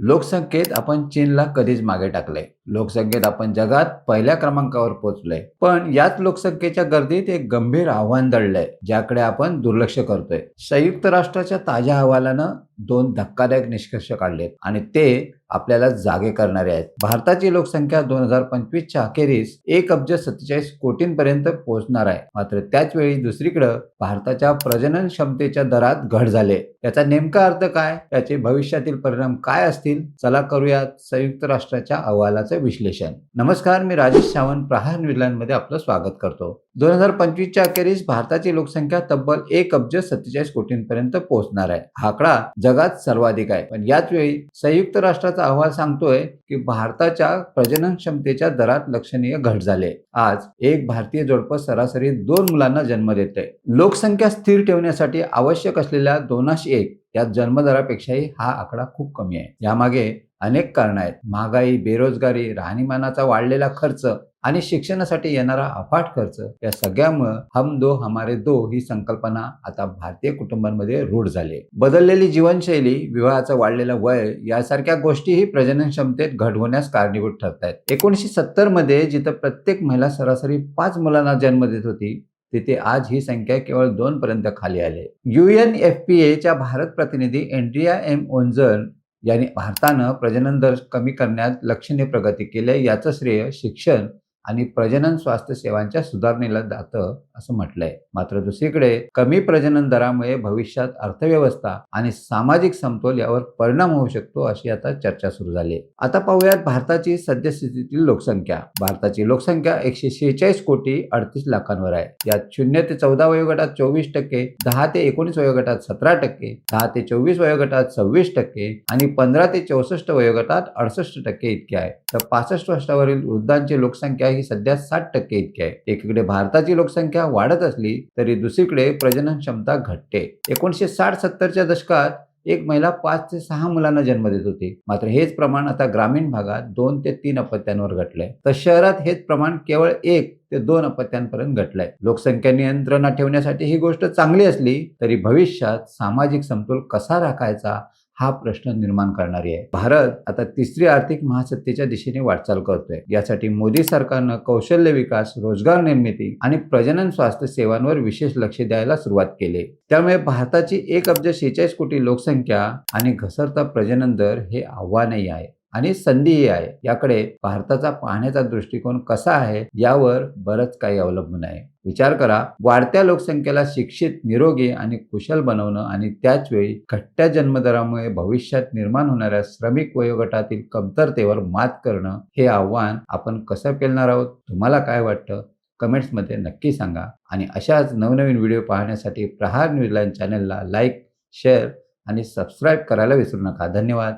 लोकसंख्येत आपण चीनला कधीच मागे टाकले लोकसंख्येत आपण जगात पहिल्या क्रमांकावर पोहोचलोय. पण याच लोकसंख्येच्या गर्दीत एक गंभीर आव्हान दडलंय ज्याकडे आपण दुर्लक्ष करतोय. संयुक्त राष्ट्राच्या ताज्या अहवालानं दोन धक्कादायक निष्कर्ष काढलेत आणि ते आपल्याला जागे करणारे आहेत. भारताची लोकसंख्या दोन हजार पंचवीसच्या अखेरीस एक अब्ज सत्तेचाळीस कोटींपर्यंत पोहोचणार आहे. मात्र त्याच वेळी दुसरीकडं भारताच्या प्रजनन क्षमतेच्या दरात घट झाले. याचा नेमका अर्थ काय? याचे भविष्यातील परिणाम काय असतील? चला करूयात संयुक्त राष्ट्राच्या अहवालाचे विश्लेषण. नमस्कार मी राजेश सावंत प्रहार न्यूझीलंडमध्ये आपलं स्वागत करतो. दोन हजार पंचवीसच्या अखेरीस भारताची लोकसंख्या तब्बल एक अब्ज सत्तेचाळीस कोटींपर्यंत पोहोचणार आहे. हा आकडा जगात सर्वाधिक आहे. पण याच वेळी संयुक्त राष्ट्राचा अहवाल सांगतोय की भारताच्या प्रजनन क्षमतेच्या दरात लक्षणीय घट झाले आज एक भारतीय जोडपं सरासरी दोन मुलांना जन्म देते लोकसंख्या स्थिर ठेवण्यासाठी आवश्यक असलेल्या दोनाशे एक या जन्मदरापेक्षाही हा आकडा खूप कमी आहे. यामागे अनेक कारणं आहेत. महागाई बेरोजगारी राहणीमानाचा वाढलेला खर्च आणि शिक्षणासाठी येणारा अफाट खर्च या सगळ्यामुळं हम दो हमारे दो ही संकल्पना आता भारतीय कुटुंबांमध्ये रूढ झाली बदललेली जीवनशैली विवाहाचं वाढलेलं वय यासारख्या गोष्टीही प्रजनन क्षमतेत घट होण्यास कारणीभूत ठरत आहेत एकोणीसशे सत्तरमध्ये जिथं प्रत्येक महिला सरासरी पाच मुलांना जन्म देत होती तिथे आज ही संख्या केवळ दोन पर्यंत खाली आली युएन एफ पी एच्या भारत प्रतिनिधी एंड्रिया एम ओन्झर याने भारतानं प्रजनन दर कमी करण्यात लक्षणीय प्रगती केली याचं श्रेय शिक्षण आणि प्रजनन स्वास्थ्य सेवांच्या सुधारणेला जातं असं म्हटलंय. मात्र दुसरीकडे कमी प्रजनन दरामुळे भविष्यात अर्थव्यवस्था आणि सामाजिक समतोल यावर परिणाम होऊ शकतो अशी आता चर्चा सुरू झाली. आता पाहूयात भारताची सद्यस्थितीतील लोकसंख्या. भारताची लोकसंख्या एकशे शेहेचाळीस कोटी अडतीस लाखांवर आहे. यात शून्य ते चौदा वयोगटात चोवीस टक्के दहा ते एकोणीस वयोगटात सतरा टक्के दहा ते चोवीस वयोगटात सव्वीस टक्के आणि पंधरा ते चौसष्ट वयोगटात अडसष्ट टक्के इतके आहे. तर पासष्ट वर्षावरील वृद्धांची लोकसंख्या ही सध्या साठ टक्के इतकी आहे. एकीकडे भारताची लोकसंख्या वाढत असली तरी दुसरीकडे प्रजनन क्षमता घटते. एकोणीसशे साठ सत्तरच्या दशकात एक महिला पाच ते सहा मुलांना जन्म देत होती. मात्र हेच प्रमाण आता ग्रामीण भागात दोन ते तीन अपत्यांवर घटलंय. तर शहरात हेच प्रमाण केवळ एक ते दोन अपत्यांपर्यंत घटलंय. लोकसंख्या नियंत्रणात ठेवण्यासाठी ही गोष्ट चांगली असली तरी भविष्यात सामाजिक समतोल कसा राखायचा हा प्रश्न निर्माण करणारी आहे. भारत आता तिसरी आर्थिक महासत्तेच्या दिशेने वाटचाल करतोय. यासाठी मोदी सरकारनं कौशल्य विकास रोजगार निर्मिती आणि प्रजनन स्वास्थ्य सेवांवर विशेष लक्ष द्यायला सुरुवात केली. त्यामुळे भारताची एक अब्ज शेहेचाळीस कोटी लोकसंख्या आणि घसरता प्रजनन दर हे आव्हानही आहे. आणि संधीही आहे. याकडे भारताचा पाहण्याचा दृष्टिकोन कसा आहे यावर बरंच काही अवलंबून आहे. विचार करा वाढत्या लोकसंख्येला शिक्षित निरोगी आणि कुशल बनवणं आणि त्याच वेळी जन्मदरामुळे भविष्यात निर्माण होणाऱ्या श्रमिक वयोगटातील कमतरतेवर मात करणं हे आव्हान आपण कसं पेलणार आहोत तुम्हाला काय वाटतं? कमेंट्समध्ये नक्की सांगा. आणि अशाच नवनवीन व्हिडिओ पाहण्यासाठी प्रहार न्यूजलाईन चॅनलला लाईक शेअर आणि सबस्क्राईब करायला विसरू नका. धन्यवाद.